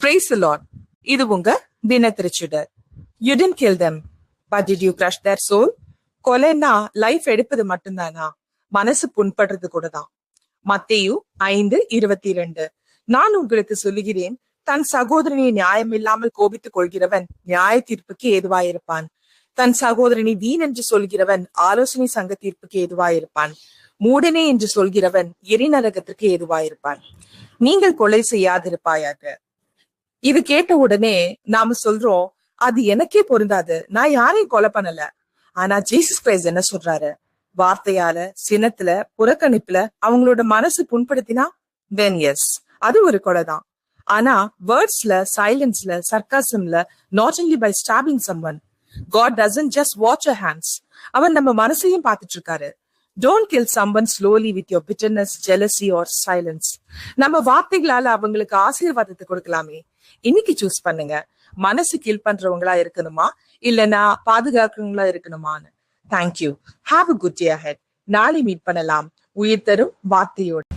Price Lord இது உங்க தின திருச்சுடர் you tend kill them but did you crush their soul கொலைன்னா life எடுப்பது மட்டும்தானா? மனசு புண்படுறது கூட தான் மத்தேயு ஐந்து இருபத்தி ரெண்டு நான் உங்களுக்கு சொல்லுகிறேன் தன் சகோதரனை நியாயம் இல்லாமல் கோபித்துக் கொள்கிறவன் நியாய தீர்ப்புக்கு ஏதுவாயிருப்பான். தன் சகோதரனை வீண் என்று சொல்கிறவன் ஆலோசனை சங்க தீர்ப்புக்கு ஏதுவாயிருப்பான். மூடனே என்று சொல்கிறவன் எரிநரகத்திற்கு ஏதுவாயிருப்பான். நீங்கள் கொலை செய்யாதிருப்பாயாக. இது கேட்ட உடனே நாம சொல்றோம் அது எனக்கே பொருந்தாது. நான் யாரையும் கொலை பண்ணல. ஆனா ஜீசஸ் கிரைஸ் என்ன சொல்றாரு? வார்த்தையால சினத்துல புறக்கணிப்புல அவங்களோட மனசு புண்படுத்தினா தென் எஸ் அது ஒரு கொலை தான். ஆனா வேர்ட்ஸ்ல சைலன்ஸ்ல சர்க்காசம்ல not only by stopping someone God doesn't just watch a hands அவன் நம்ம மனசையும் பார்த்துட்டு இருக்காரு. Don't kill someone slowly with your bitterness jealousy or silence நம்ம வார்த்தைகளால அவங்களுக்கு ஆசீர்வாதத்தை கொடுக்கலாமே. இன்னைக்கு சூஸ் பண்ணுங்க. மனசு கில் பண்றவங்களா இருக்கணுமா? இல்லனா பாதுகாக்கிறவங்களா இருக்கணுமான்னு. Thank you have a good day head நாளை மீட் பண்ணலாம். உயிர் தரும் வார்த்தையோடு.